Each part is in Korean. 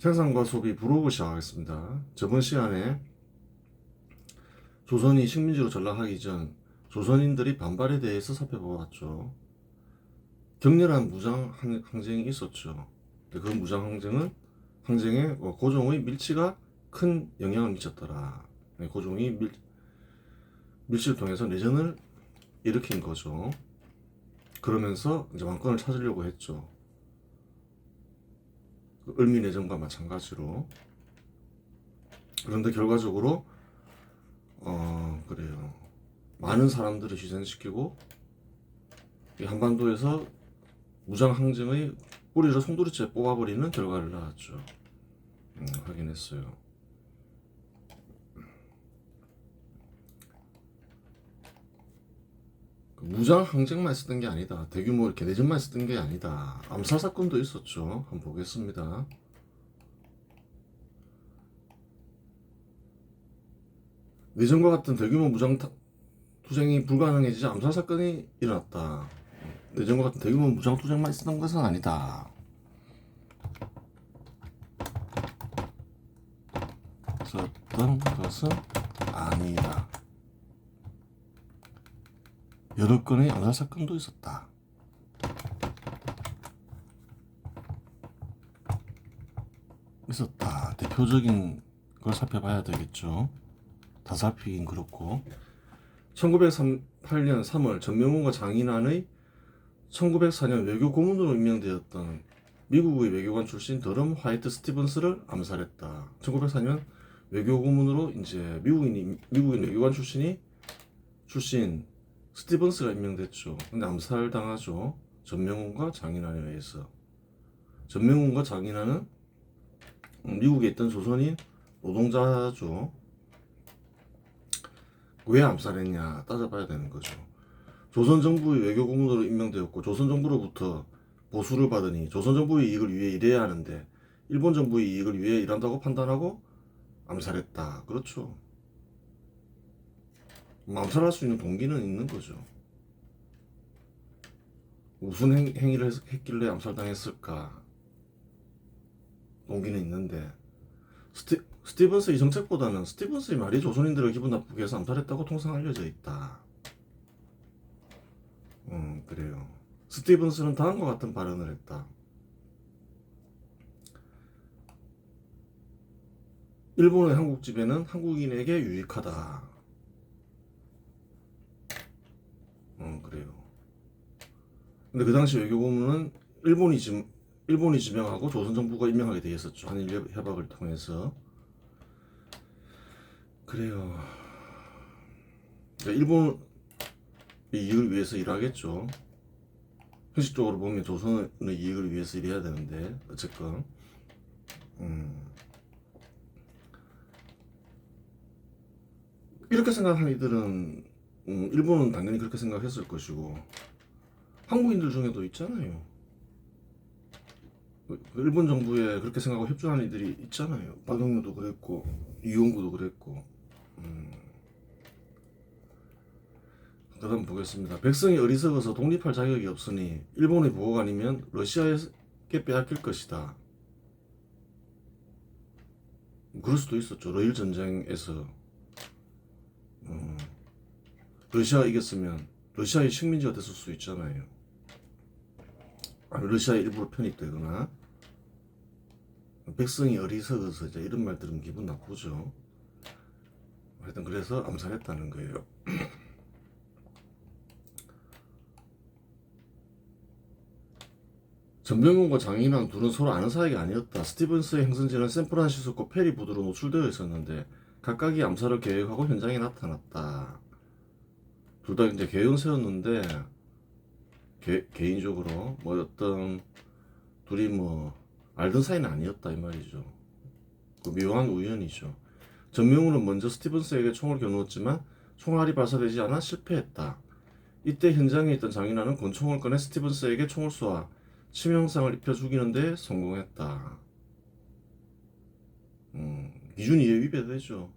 생산과 소비 브로그 시작하겠습니다. 저번 시간에 조선이 식민지로 전락하기 전 조선인들이 반발에 대해서 살펴보았죠. 격렬한 무장 항- 항쟁이 있었죠. 그 무장 항쟁은 항쟁에 어, 고종의 밀치가 큰 영향을 미쳤더라. 네, 고종이 밀, 밀치를 통해서 내전을 일으킨 거죠. 그러면서 이제 왕권을 찾으려고 했죠. 그 을미 내전과 마찬가지로. 그런데 결과적으로 어 그래요. 많은 사람들을 희생시키고 이 한반도에서 무장 항쟁의 뿌리를 송두리째 뽑아버리는 결과를 낳았죠. 음, 확인했어요. 무장 항쟁만 있었던 게 아니다. 대규모 이렇게 내전만 있었던 게 아니다. 암살 사건도 있었죠. 한번 보겠습니다. 내전과 같은 대규모 무장 타- 투쟁이 불가능해지자 암살 사건이 일어났다. 내전과 같은 대규모 무장 투쟁만 있었던 것은 아니다. 있었던 것은 아니다. 여러 건의 암살 사건도 있었다. 있었다. 대표적인 걸 살펴봐야 되겠죠. 다 살피긴 그렇고 1908년 3월 전명훈과 장인환의 1904년 외교 고문으로 임명되었던 미국의 외교관 출신 더럼 화이트 스티븐스를 암살했다. 1904년 외교 고문으로 이제 미국인 미국인 외교관 출신이 출신 스티븐스가 임명됐죠. 근데 암살 당하죠. 전명훈과 장인환에 의해서. 전명훈과 장인환은 미국에 있던 조선인 노동자죠. 왜 암살했냐 따져봐야 되는 거죠. 조선 정부의 외교 고문으로 임명되었고 조선 정부로부터 보수를 받으니 조선 정부의 이익을 위해 일해야 하는데 일본 정부의 이익을 위해 일한다고 판단하고 암살했다. 그렇죠. 뭐 암살할 수 있는 동기는 있는 거죠. 무슨 행, 행위를 했, 했길래 암살당했을까? 동기는 있는데 스티, 스티븐스의 정책보다는 스티븐스의 말이 조선인들을 기분 나쁘게 해서 암살했다고 통상 알려져 있다. 음, 그래요. 스티븐스는 다음과 같은 발언을 했다. 일본의 한국 지배는 한국인에게 유익하다. 음, 그래요. 근데 그 당시 외교고문은 일본이 지, 일본이 지명하고 조선 정부가 임명하게 돼 있었죠. 한일 협약을 통해서. 그래요. 그러니까 일본의 이익을 위해서 일하겠죠. 형식적으로 보면 조선의 이익을 위해서 일해야 되는데 어쨌건 음. 이렇게 생각하는 이들은 음, 일본은 당연히 그렇게 생각했을 것이고 한국인들 중에도 있잖아요. 그 일본 정부에 그렇게 생각하고 협조하는 이들이 있잖아요. 박영료도 그랬고 이용구도 그랬고. 음. 그다음 보겠습니다. 백성이 어리석어서 독립할 자격이 없으니 일본의 보호가 아니면 러시아에게 빼앗길 것이다. 그럴 수도 있었죠. 러일 전쟁에서 음, 러시아가 이겼으면 러시아의 식민지가 됐을 수 있잖아요. 아니, 러시아의 일부로 편입되거나 백성이 어리석어서 이제 이런 말 들으면 기분 나쁘죠. 하여튼 그래서 암살했다는 거예요. 전병훈과 장인환 둘은 서로 아는 사이가 아니었다. 스티븐스의 행선지는 샌프란시스코 페리 부두로 노출되어 있었는데 각각이 암살을 계획하고 현장에 나타났다. 둘 다 이제 계획은 세웠는데 개, 개인적으로 뭐 어떤 둘이 뭐 알던 사이는 아니었다 이 말이죠. 그 묘한 우연이죠. 전명훈은 먼저 스티븐스에게 총을 겨누었지만 총알이 발사되지 않아 실패했다. 이때 현장에 있던 장인환은 권총을 꺼내 스티븐스에게 총을 쏘아 치명상을 입혀 죽이는데 성공했다. 음, 기준 이해 위배되죠.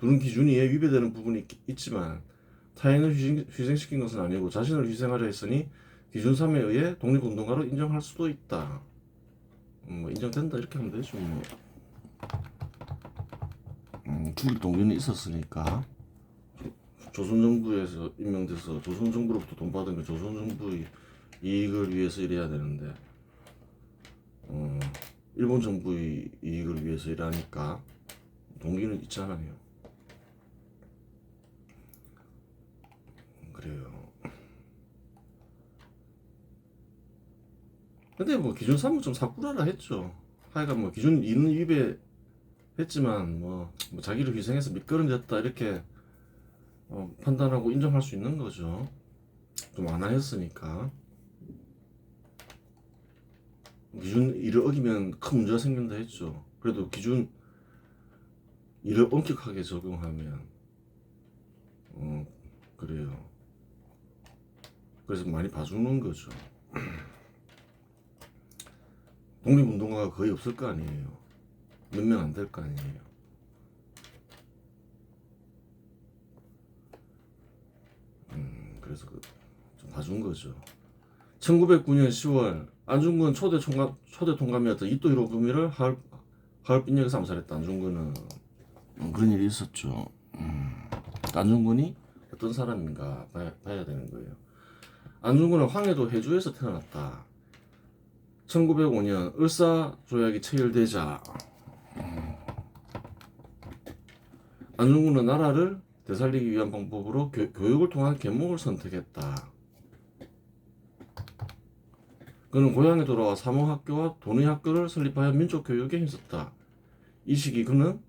둘은 기준 이해 위배되는 부분이 있, 있지만 타인을 희생, 희생 시킨 것은 아니고 자신을 희생하려 했으니 기준 3에 의해 독립운동가로 인정할 수도 있다. 음, 뭐 인정 인정된다 이렇게 하면 되죠 뭐. 음, 죽일 동기는 있었으니까 조- 조선 정부에서 임명돼서 조선 정부로부터 돈 받은 게 조선 정부의 이익을 위해서 일해야 되는데 어, 일본 정부의 이익을 위해서 일하니까 동기는 있잖아요. 그래요. 근데 뭐 기준 3을 좀 사꾸라라 했죠. 하여간 뭐 기준 2는 위배 했지만 뭐, 뭐 자기를 희생해서 미끄럼졌다 이렇게 어, 판단하고 인정할 수 있는 거죠. 좀 완화했으니까. 기준 1을 어기면 큰 문제가 생긴다 했죠. 그래도 기준 1을 엄격하게 적용하면 어 그래요. 그래서 많이 봐주는 거죠. 독립운동가가 거의 없을 거 아니에요. 몇 명 안 될 거 아니에요. 음, 그래서 그, 좀 봐준 거죠. 1909년 10월 안중근 초대 총감 초대 통감이었던 이토 히로부미를 하얼 하얼빈역에서 암살했다. 안중근은 음, 그런 일이 있었죠. 음, 안중근이 어떤 사람인가 봐야, 봐야 되는 거예요. 안중근은 황해도 해주에서 태어났다. 1905년 을사 조약이 체결되자 음, 안중근은 나라를 되살리기 위한 방법으로 교, 교육을 통한 계몽을 선택했다. 그는 고향에 돌아와 사모학교와 돈의학교를 설립하여 민족 교육에 힘썼다. 이 시기 그는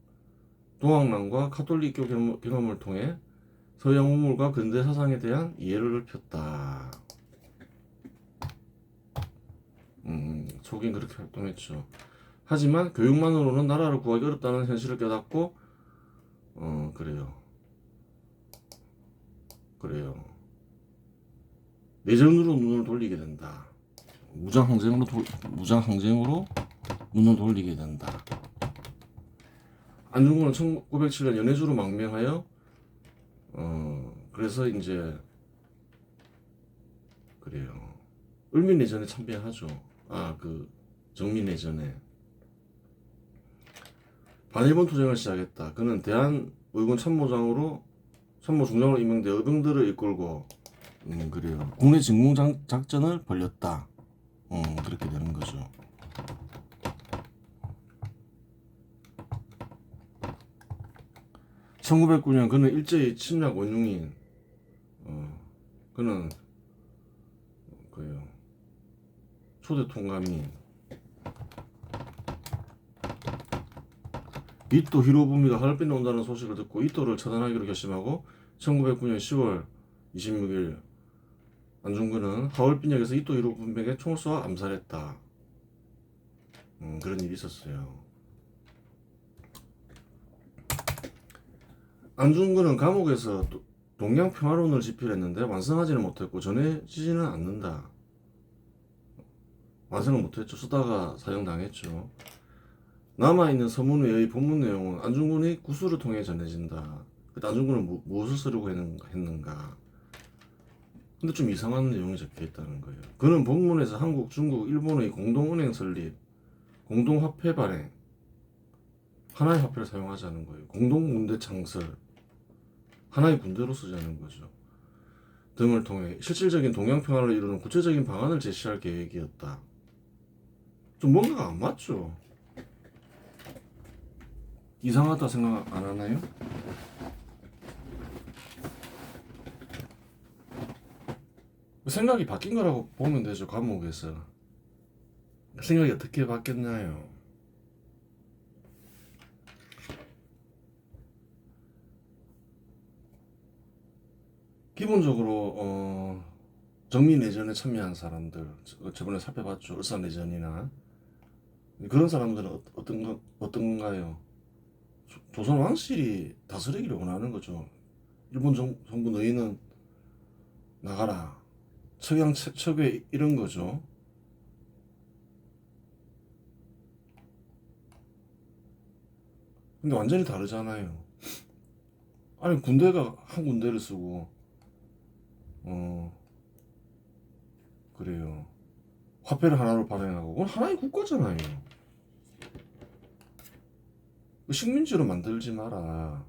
동학남과 카톨릭교 경험- 경험을 통해 서양 우물과 근대 사상에 대한 이해를 폈다. 음, 초기엔 그렇게 활동했죠. 하지만 교육만으로는 나라를 구하기 어렵다는 현실을 깨닫고, 어, 그래요. 그래요. 내전으로 눈을 돌리게 된다. 무장 항쟁으로 돌, 무장 항쟁으로 눈을 돌리게 된다. 안중근은 1907년 연해주로 망명하여 어 그래서 이제 그래요. 을민내전에 참배하죠. 아 그 정민내전에 반일본 투쟁을 시작했다. 그는 대한 의군 참모장으로 참모 중장으로 임명돼 의병들을 이끌고 음 그래요. 국내 진공 장- 작전을 벌였다. 음 그렇게 되는 거죠. (1909년) 그는 일제히 침략 원흉인 어 그는 그예요 초대 통감인 이토 히로부미가 하얼빈에 온다는 소식을 듣고 이토를 처단하기로 결심하고 1909년 10월 26일 안중근은 하얼빈역에서 이토 히로부미에게 총을 쏘아 암살했다. 음, 그런 일이 있었어요. 안중근은 감옥에서 도- 동양 평화론을 집필했는데 완성하지는 못했고 전해지지는 않는다. 완성을 못했죠. 쓰다가 사형당했죠. 남아있는 서문 외의 본문 내용은 안중근의 구술을 통해 전해진다. 그때 안중근은 무, 무엇을 쓰려고 했는- 했는가? 근데 좀 이상한 내용이 적혀 있다는 거예요. 그는 본문에서 한국, 중국, 일본의 공동은행 설립, 공동화폐 발행, 하나의 화폐를 사용하자는 거예요. 공동군대 창설, 하나의 군대로 쓰자는 거죠. 등을 통해 실질적인 동양 평화를 이루는 구체적인 방안을 제시할 계획이었다. 좀 뭔가가 안 맞죠? 이상하다 생각 안 하나요? 생각이 바뀐 거라고 보면 되죠 감옥에서 생각이 어떻게 바뀌었나요? 기본적으로 어, 정미 내전에 참여한 사람들 저- 저번에 살펴봤죠 을사 내전이나 그런 사람들은 어- 어떤 거 어떤가요? 조- 조선 왕실이 다스리기를 원하는 거죠. 일본 정, 정부 너희는 나가라. 척양 척- 척외 이런 거죠. 근데 완전히 다르잖아요. 아니 군대가 한 군대를 쓰고 어 그래요. 화폐를 하나로 발행하고 그건 하나의 국가잖아요. 식민지로 만들지 마라.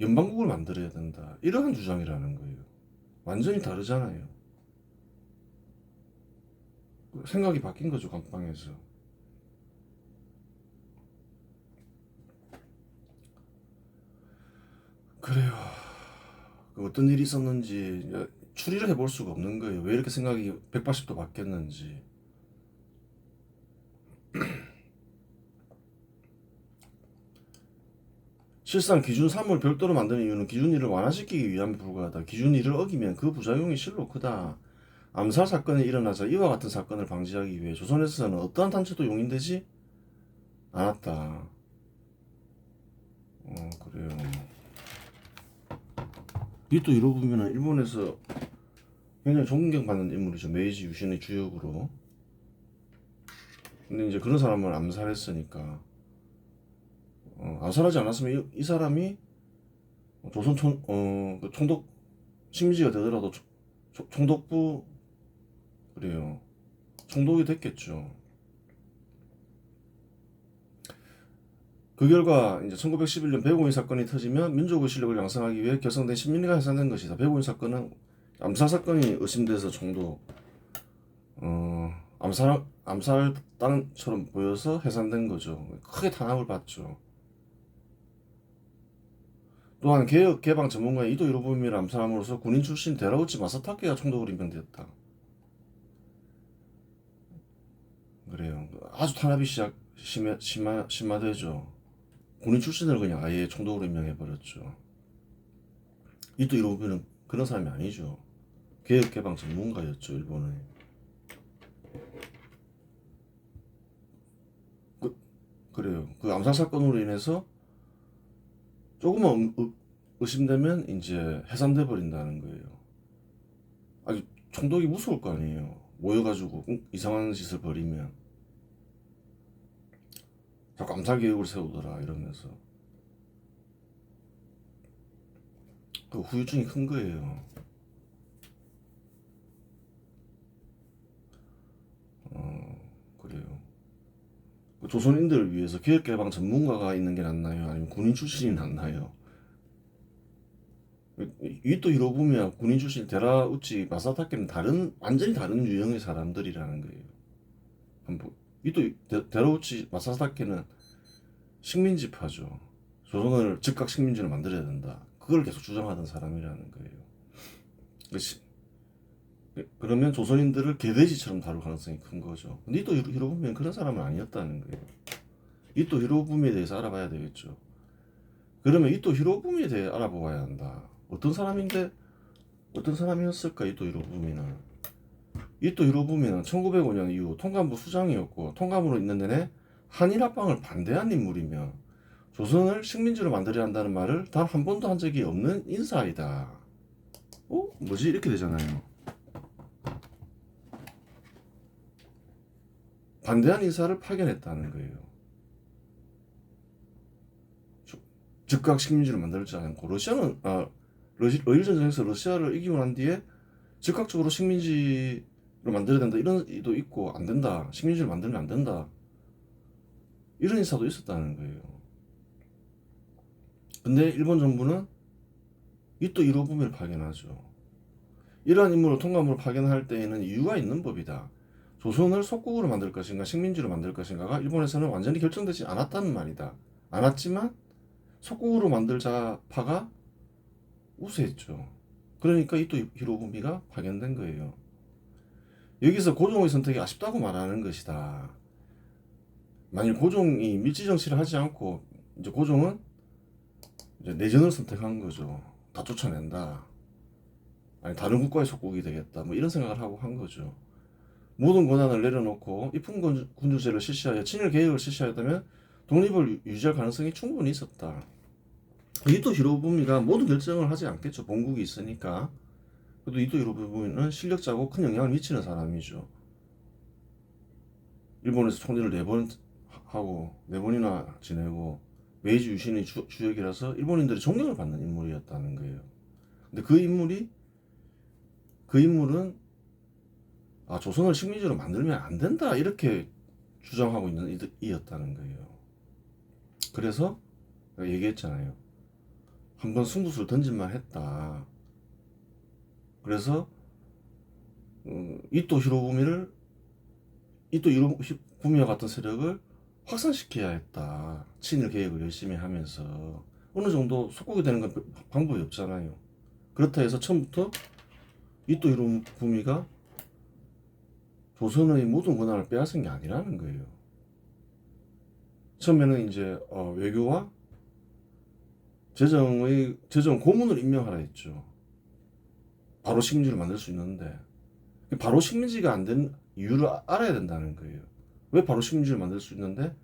연방국을 만들어야 된다. 이러한 주장이라는 거예요. 완전히 다르잖아요. 생각이 바뀐 거죠, 감방에서. 그래요. 그 어떤 일이 있었는지 추리를 해볼 수가 없는 거예요. 왜 이렇게 생각이 180도 바뀌었는지. 실상 기준 3을 별도로 만드는 이유는 기준 1을 완화시키기 위함에 불과하다. 기준 1을 어기면 그 부작용이 실로 크다. 암살 사건이 일어나자 이와 같은 사건을 방지하기 위해 조선에서는 어떠한 단체도 용인되지 않았다. 어, 그래요. 이또 이러고 보면 일본에서 굉장히 존경받는 인물이죠. 메이지 유신의 주역으로. 근데 이제 그런 사람을 암살했으니까 어, 암살하지 않았으면 이, 이 사람이 조선 총, 어, 그 총독 심지가 되더라도 초- 초- 총독부 그래요. 총독이 됐겠죠. 그 결과 이제 1911년 배고인 사건이 터지면 민족의 실력을 양성하기 위해 결성된 신민리가 해산된 것이다. 배고인 사건은 암살 사건이 의심돼서 총독 어, 암살 암살당처럼 보여서 해산된 거죠. 크게 탄압을 받죠. 또한 개혁 개방 전문가인 이도 히로부미를 암살함으로써 군인 출신 데라우치 마사타케가 총독으로 임명되었다. 그래요. 아주 탄압이 시작 심해, 심하, 심화되죠. 군인 출신을 그냥 아예 총독으로 임명해 버렸죠. 이도 히로부미는 그런 사람이 아니죠. 개혁 개방 전문가였죠 일본의. 그, 그래요. 그 암살 사건으로 인해서 조금만 의- 의심되면 이제 해산돼 버린다는 거예요. 아니 총독이 무서울 거 아니에요. 모여가지고 응? 이상한 짓을 벌이면 자꾸 암살 계획을 세우더라 이러면서 그 후유증이 큰 거예요. 어 조선인들을 위해서 기획개방 전문가가 있는 게 낫나요? 아니면 군인 출신이 낫나요? 이또 히로부미와 군인 출신 데라우치 마사타케는 다른 완전히 다른 유형의 사람들이라는 거예요. 한번 이또 데- 데라우치 마사타케는 식민지파죠. 조선을 즉각 식민지로 만들어야 된다. 그걸 계속 주장하던 사람이라는 거예요. 그 시- 그러면 조선인들을 개돼지처럼 다룰 가능성이 큰 거죠. 히로- 히로부미는 그런 사람은 아니었다는 거예요. 이또 히로부미에 대해서 알아봐야 되겠죠. 그러면 이또 히로부미에 대해 알아보아야 한다. 어떤 사람인데 어떤 사람이었을까 이또 히로부미는 이또 히로부미는 1905년 이후 통감부 수장이었고 통감으로 있는 내내 한일 합방을 반대한 인물이며 조선을 식민지로 만들어야 한다는 말을 단 한 번도 한 적이 없는 인사이다. 어? 뭐지? 이렇게 되잖아요. 반대한 인사를 파견했다는 거예요. 조- 즉각 식민지를 만들지 않고 러시아는 아 러시, 러일 전쟁에서 러시아를 이기고 난 뒤에 즉각적으로 식민지를 만들어야 된다 이런 의도 있고 안 된다 식민지를 만들면 안 된다 이런 인사도 있었다는 거예요. 근데 일본 정부는 이 또 이로부미를 파견하죠. 이러한 인물을 통감으로 파견할 때에는 이유가 있는 법이다. 조선을 속국으로 만들 것인가 식민지로 만들 것인가가 일본에서는 완전히 결정되지 않았다는 말이다. 않았지만 속국으로 만들자 파가 우세했죠. 그러니까 이또 히로부미가 파견된 거예요. 여기서 고종의 선택이 아쉽다고 말하는 것이다. 만일 고종이 밀지 정치를 하지 않고 이제 고종은 이제 내전을 선택한 거죠. 다 쫓아낸다. 아니 다른 국가의 속국이 되겠다. 뭐 이런 생각을 하고 한 거죠. 모든 권한을 내려놓고 군- 군주제를 실시하여 친일 개혁을 실시하였다면 독립을 유- 유지할 가능성이 충분히 있었다. 이도 히로부미가 모든 결정을 하지 않겠죠. 본국이 있으니까. 그래도 이도 히로부미는 실력자고 큰 영향을 미치는 사람이죠. 일본에서 총리를 네 번 하고 네 번이나 지내고 메이지 유신의 주, 주역이라서 일본인들이 존경을 받는 인물이었다는 거예요. 근데 그 인물이 그 인물은 아 조선을 식민지로 만들면 안 된다 이렇게 주장하고 있는 이- 이였다는 거예요. 그래서 얘기했잖아요. 한번 승부수를 던질만 했다. 그래서 어, 이토 히로부미를 이토 히로부미와 같은 세력을 확산시켜야 했다. 친일 계획을 열심히 하면서 어느 정도 속국이 되는 건 방법이 없잖아요. 그렇다 해서 처음부터 이토 히로부미가 조선의 모든 권한을 빼앗은 게 아니라는 거예요. 처음에는 이제 어, 외교와 재정의 재정 고문을 임명하라 했죠. 바로 식민지를 만들 수 있는데 바로 식민지가 안 된 이유를 아- 알아야 된다는 거예요. 왜 바로 식민지를 만들 수 있는데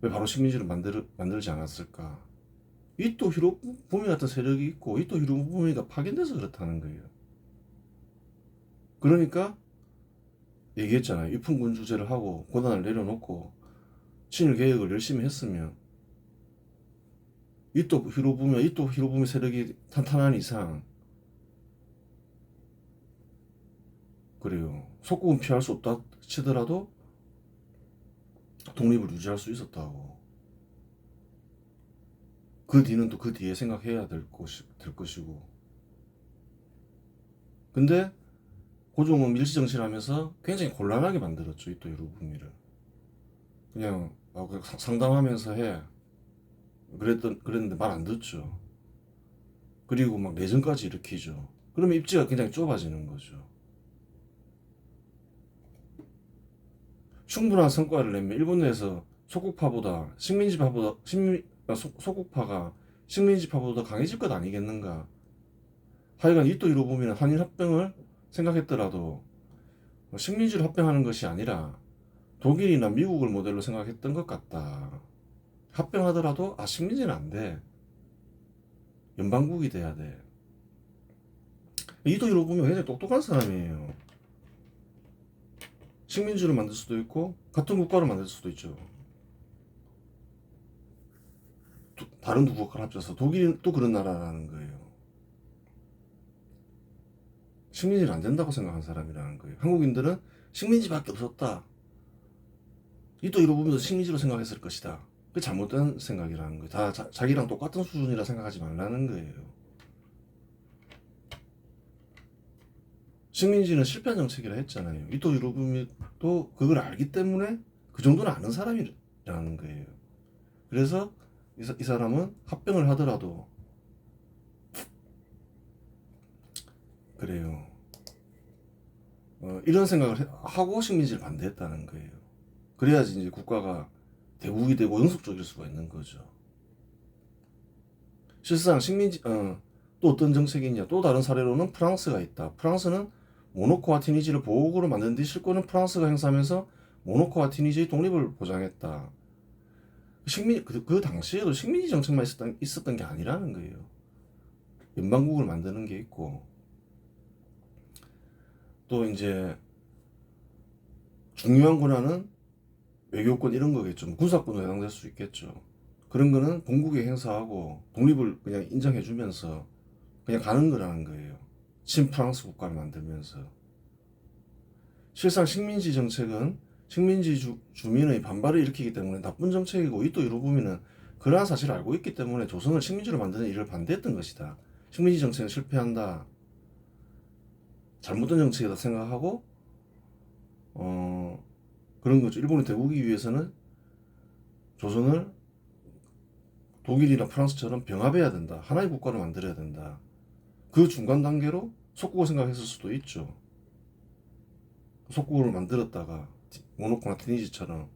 왜 바로 식민지를 만들 만들지 않았을까? 이 또 히로부미 같은 세력이 있고 이 또 히로부미가 파견돼서 그렇다는 거예요. 그러니까 얘기했잖아요. 입풍군 주제를 하고 권한을 내려놓고 친일 계획을 열심히 했으면 이또 히로부미 이또 히로부미 세력이 탄탄한 이상 그래요. 속국은 피할 수 없다 치더라도 독립을 유지할 수 있었다고. 그 뒤는 또 그 뒤에 생각해야 될 것이 될 것이고. 근데 고종은 밀시정신하면서 굉장히 곤란하게 만들었죠 이또 히로부미를. 그냥 상- 상담하면서 해. 그랬던 그랬는데 말 안 듣죠. 그리고 막 내전까지 일으키죠. 그러면 입지가 굉장히 좁아지는 거죠. 충분한 성과를 내면 일본 내에서 소국파보다 식민지파보다 식민 아, 소, 소국파가 식민지파보다 강해질 것 아니겠는가? 하여간 이또 히로부미는 한일 합병을 생각했더라도 식민지를 합병하는 것이 아니라 독일이나 미국을 모델로 생각했던 것 같다. 합병하더라도 아 식민지는 안 돼. 연방국이 돼야 돼. 이도 히로부미가 굉장히 똑똑한 사람이에요. 식민지를 만들 수도 있고 같은 국가를 만들 수도 있죠. 도- 다른 두 국가를 합쳐서 독일이 또 그런 나라라는 거예요. 식민지는 안 된다고 생각한 사람이라는 거예요. 한국인들은 식민지밖에 없었다. 이 또 이러보면서 식민지로 생각했을 것이다. 그 잘못된 생각이라는 거예요. 다 자, 자기랑 똑같은 수준이라 생각하지 말라는 거예요. 식민지는 실패한 정책이라 했잖아요. 이또 히로부미도 그걸 알기 때문에 그 정도는 아는 사람이라는 거예요. 그래서 이, 사- 이 사람은 합병을 하더라도 그래요. 어, 이런 생각을 해- 하고 식민지를 반대했다는 거예요. 그래야지 이제 국가가 대국이 되고 영속적일 수가 있는 거죠. 실상 식민지 어, 또 어떤 정책이 있냐? 또 다른 사례로는 프랑스가 있다. 프랑스는 모노코와 티니지를 보호국으로 만든 뒤 실권은 프랑스가 행사하면서 모노코와 티니지의 독립을 보장했다. 식민 그, 그 당시에도 식민지 정책만 있었던, 있었던 게 아니라는 거예요. 연방국을 만드는 게 있고 또 이제 중요한 권한은 외교권 이런 거겠죠. 뭐 군사권도 해당될 수 있겠죠. 그런 거는 본국에 행사하고 독립을 그냥 인정해주면서 그냥 가는 거라는 거예요. 친프랑스 국가를 만들면서. 실상 식민지 정책은 식민지 주, 주민의 반발을 일으키기 때문에 나쁜 정책이고 이또 이로부미는 그러한 사실을 알고 있기 때문에 조선을 식민지로 만드는 일을 반대했던 것이다. 식민지 정책은 실패한다. 잘못된 정책이다 생각하고 어 그런 거죠. 일본이 되고기 위해서는 조선을 독일이나 프랑스처럼 병합해야 된다. 하나의 국가를 만들어야 된다. 그 중간 단계로 속국을 생각했을 수도 있죠. 속국을 만들었다가 티- 모노코나 티니지처럼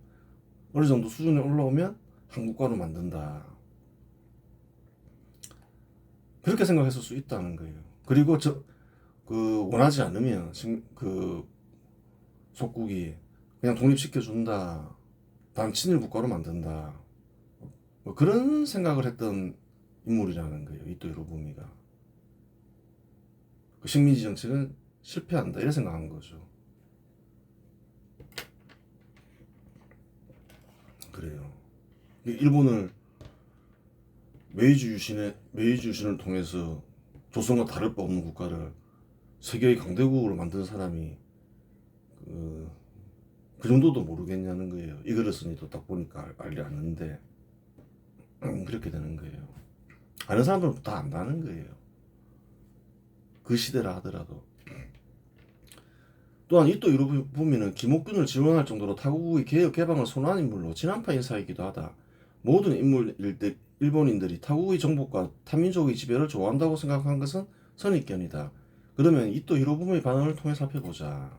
어느 정도 수준에 올라오면 한국가로 만든다. 그렇게 생각했을 수 있다는 거예요. 그리고 저 그 원하지 않으면 식- 그 속국이 그냥 독립시켜 준다. 단 친일 국가로 만든다. 뭐 그런 생각을 했던 인물이라는 거예요. 이토 히로부미가. 그 식민지 정책은 실패한다. 이런 생각한 거죠. 그래요. 이 일본을 메이지 유신의 메이지 유신을 통해서 조선과 다를 바 없는 국가를 세계의 강대국으로 만든 사람이 그, 그 정도도 모르겠냐는 거예요. 이 그릇은 또딱 보니까 알- 알리 않는데 음, 그렇게 되는 거예요. 아는 사람들은 다 안다는 거예요. 그 시대라 하더라도. 또한 이또 유럽부민은 김옥균을 지원할 정도로 타국의 개혁 개방을 선호한 인물로 진한파 인사이기도 하다. 모든 인물들 일본인들이 타국의 정복과 타민족의 지배를 좋아한다고 생각한 것은 선입견이다. 그러면 이또 히로부미의 반응을 통해 살펴보자.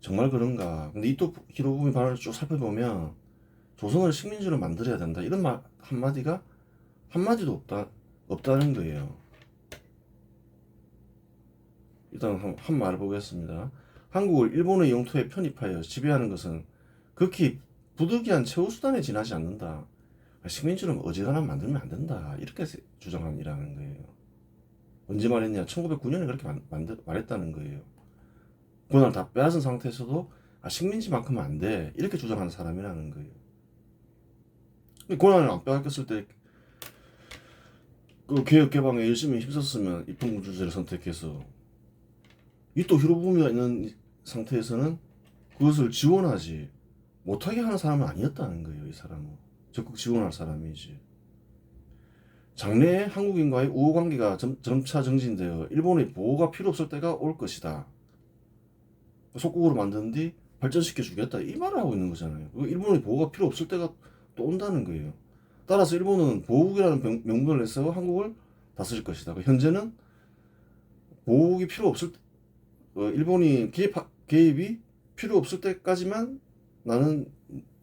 정말 그런가? 근데 이또 히로부미 반응을 쭉 살펴보면 조선을 식민지로 만들어야 된다. 이런 말 한마디가 한마디도 없다 없다는 거예요. 일단 한, 한 말을 보겠습니다. 한국을 일본의 영토에 편입하여 지배하는 것은 극히 부득이한 최후 수단에 지나지 않는다. 식민지는 어지간하 만들면 안 된다. 이렇게 세- 주장함이라는 거예요. 언제 말했냐? 1909년에 그렇게 만, 만들, 말했다는 거예요. 권한을 다 빼앗은 상태에서도 아, 식민지만큼은 안 돼. 이렇게 주장하는 사람이라는 거예요. 근데 권한을 안 빼앗겼을 때, 그 개혁 개방에 열심히 힘썼으면 입헌군 주제를 선택해서 이 또 히로부미가 있는 상태에서는 그것을 지원하지 못하게 하는 사람은 아니었다는 거예요. 이 사람은 적극 지원할 사람이지. 장래에 한국인과의 우호 관계가 점, 점차 정진되어 일본의 보호가 필요 없을 때가 올 것이다. 속국으로 만든 뒤 발전시켜 주겠다 이 말을 하고 있는 거잖아요. 그 일본의 보호가 필요 없을 때가 또 온다는 거예요. 따라서 일본은 보호국이라는 명- 명분을 내세워 한국을 다스릴 것이다. 그 현재는 보호국이 필요 없을 때, 어, 일본이 개입 개입이 필요 없을 때까지만 나는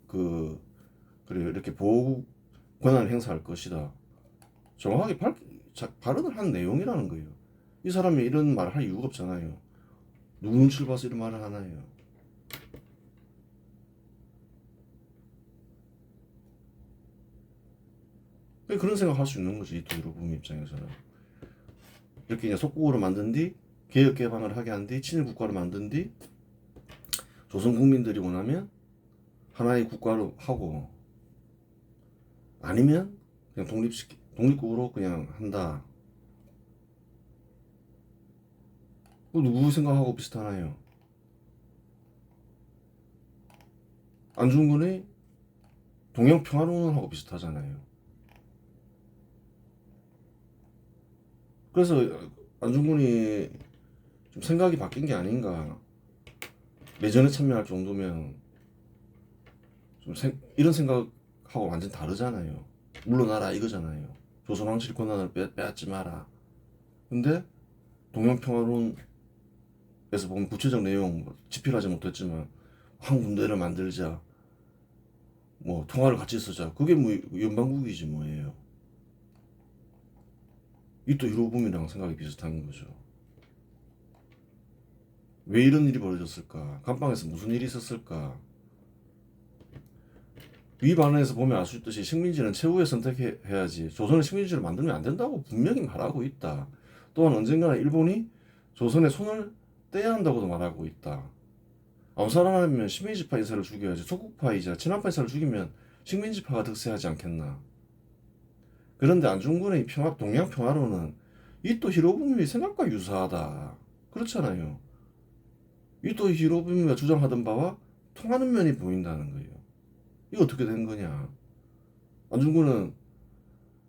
그 그래요 이렇게 보호국 권한을 행사할 것이다. 정확하게 발, 자, 발언을 한 내용이라는 거예요. 이 사람이 이런 말을 할 이유가 없잖아요. 누구 눈치를 봐서 이런 말을 하나요? 그런 생각할 수 있는 거지 또 유럽부 입장에서는 이렇게 이제 속국으로 만든 뒤 개혁 개방을 하게 한 뒤 친일 국가로 만든 뒤 조선 국민들이 원하면 하나의 국가로 하고 아니면 그냥 독립시키 독립국으로 그냥 한다. 그 누구 생각하고 비슷하나요? 안중근의 동양 평화론하고 비슷하잖아요. 그래서 안중근이 좀 생각이 바뀐 게 아닌가. 내전에 참여할 정도면 좀 생- 이런 생각하고 완전 다르잖아요. 물러나라 이거잖아요. 조선 왕실 권한을 빼, 빼앗지 마라. 근데 동양평화론에서 보면 구체적 내용 뭐 집필하지 못했지만 한 군대를 만들자. 뭐 통화를 같이 쓰자. 그게 뭐 연방국이지 뭐예요. 이또 히로부미랑 생각이 비슷한 거죠. 왜 이런 일이 벌어졌을까? 감방에서 무슨 일이 있었을까? 위 반응에서 보면 알 수 있듯이 식민지는 최후에 선택해야지 조선의 식민지를 만들면 안 된다고 분명히 말하고 있다. 또한 언젠가는 일본이 조선의 손을 떼야 한다고도 말하고 있다. 사람이면 식민지파 인사를 죽여야지 소국파이자 친한파 인사를 죽이면 식민지파가 득세하지 않겠나. 그런데 안중근의 평화, 동양 평화론은 이또 히로부미의 생각과 유사하다. 그렇잖아요. 이 또 히로부미가 주장하던 바와 통하는 면이 보인다는 거예요. 이거 어떻게 된 거냐? 안중근은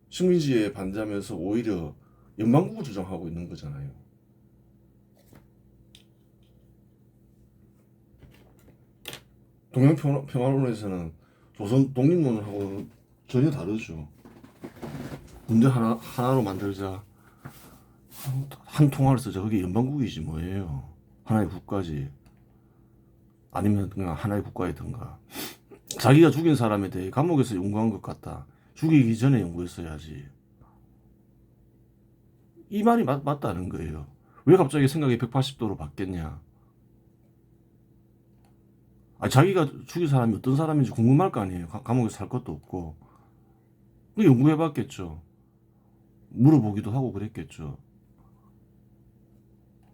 식민지에 반대하면서 오히려 연방국을 주장하고 있는 거잖아요. 동양 평화- 평화론에서는 조선 독립론하고는 전혀 다르죠. 군대 하나 하나로 만들자. 한, 한 통화를 쓰자. 그게 연방국이지 뭐예요. 하나의 국가지. 아니면 그냥 하나의 국가이든가. 자기가 죽인 사람에 대해 감옥에서 연구한 것 같다. 죽이기 전에 연구했어야지. 이 말이 맞, 맞다는 거예요. 왜 갑자기 생각이 180도로 바뀌었냐? 아, 자기가 죽인 사람이 어떤 사람인지 궁금할 거 아니에요. 가- 감옥에 살 것도 없고. 그 연구해 봤겠죠. 물어보기도 하고 그랬겠죠.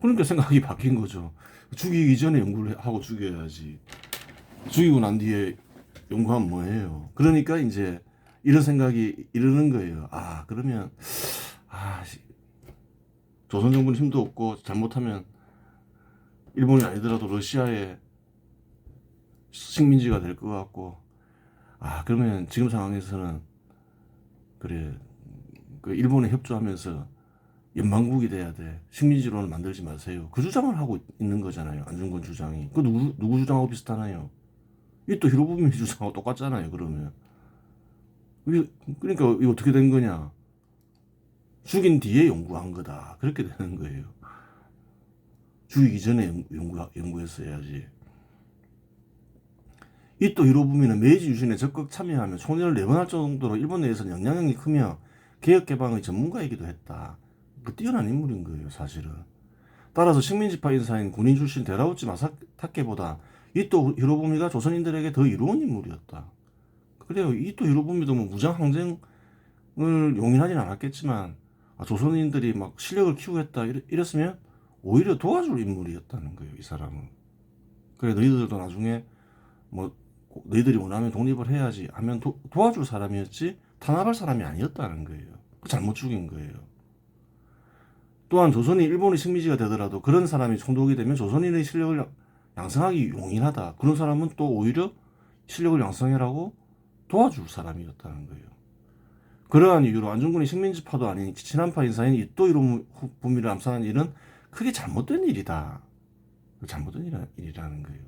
그러니까 생각이 바뀐 거죠. 죽이기 전에 연구를 하고 죽여야지. 죽이고 난 뒤에 연구하면 뭐예요? 그러니까 이제 이런 생각이 이르는 거예요. 아, 그러면, 아, 씨, 조선 정부는 힘도 없고, 잘못하면, 일본이 아니더라도 러시아의 식민지가 될 것 같고, 아, 그러면 지금 상황에서는 그래 그 일본에 협조하면서 연방국이 돼야 돼 식민지로는 만들지 마세요 그 주장을 하고 있는 거잖아요 안중근 주장이 그 누구 누구 주장하고 비슷하나요? 이또 히로부미 주장하고 똑같잖아요 그러면. 그러니까 이거 어떻게 된 거냐? 죽인 뒤에 연구한 거다. 그렇게 되는 거예요. 죽이기 전에 연- 연구, 연구했어야지. 이또 히로부미는 메이지 유신에 적극 참여하며 총리를 내보낼 정도로 일본 내에서는 영향력이 크며 개혁 개방의 전문가이기도 했다. 그 뛰어난 인물인 거예요, 사실은. 따라서 식민지파 인사인 군인 출신 데라우치 마사타케보다 이 또 히로부미가 조선인들에게 더 이로운 인물이었다. 그래요. 이 또 히로부미도 뭐 무장 항쟁을 용인하진 않았겠지만 아, 조선인들이 막 실력을 키우겠다 이랬- 이랬 으면 오히려 도와줄 인물이었다는 거예요, 이 사람은. 그래 너희들도 나중에 뭐 너희들이 원하면 독립을 해야지 하면 도, 도와줄 사람이었지 탄압할 사람이 아니었다는 거예요. 그 잘못 죽인 거예요. 또한 조선이 일본의 식민지가 되더라도 그런 사람이 총독이 되면 조선인의 실력을 양성하기 용인하다. 그런 사람은 또 오히려 실력을 양성해라고 도와줄 사람이었다는 거예요. 그러한 이유로 안중근이 식민지파도 아닌 친한파 인사인 이또 이로부미를 암살한 일은 크게 잘못된 일이다. 잘못된 일이라- 일이라는 거예요.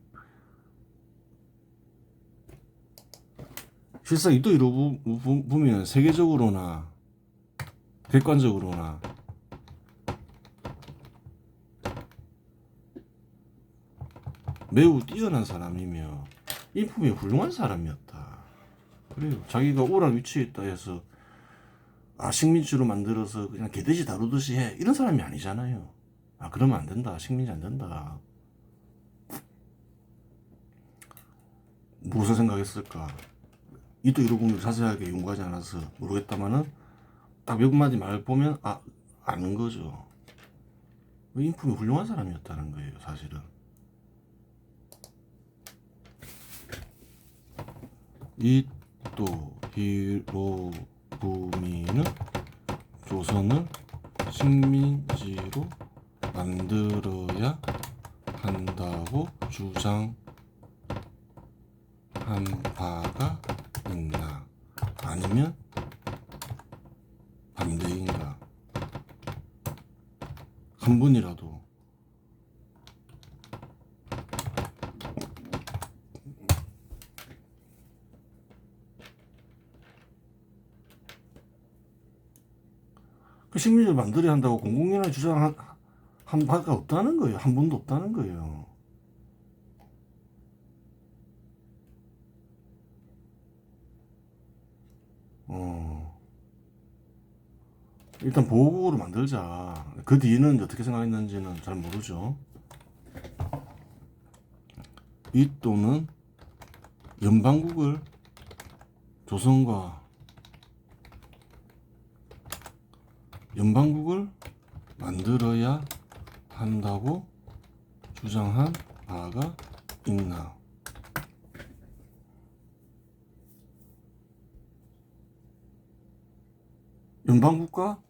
실상 이또 이로 부미는 세계적으로나 객관적으로나 매우 뛰어난 사람이며 인품이 훌륭한 사람이었다. 그래요. 자기가 오란 위치에 있다 해서 아 식민지로 만들어서 그냥 개돼지 다루듯이 해 이런 사람이 아니잖아요. 아 그러면 안 된다. 식민지 안 된다. 무슨 생각했을까? 이또 이러고 자세하게 연구하지 않아서 모르겠다마는 딱 몇 마디 말 보면 아 아는 거죠. 인품이 훌륭한 사람이었다는 거예요, 사실은. 이또 히로부미는 조선을 식민지로 만들어야 한다고 주장한 바가 있나? 아니면 반대인가? 한 분이라도 그 만들어야 한다고 공공연하게 주장한 한 바가 없다는 거예요. 한 분도 없다는 거예요. 어. 일단 보호국으로 만들자. 그 뒤는 어떻게 생각했는지는 잘 모르죠. 이 또는 연방국을 조선과 연방국을 만들어야 한다고 주장한 바가 있나? 연방국가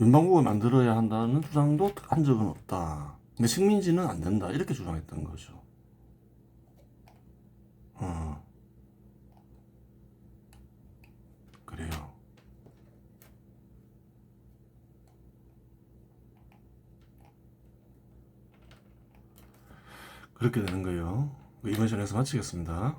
연방국을 만들어야 한다는 주장도 한 적은 없다. 근데 식민지는 안 된다. 이렇게 주장했던 거죠. 어. 그래요. 그렇게 되는 거예요. 이번 시간에서 마치겠습니다.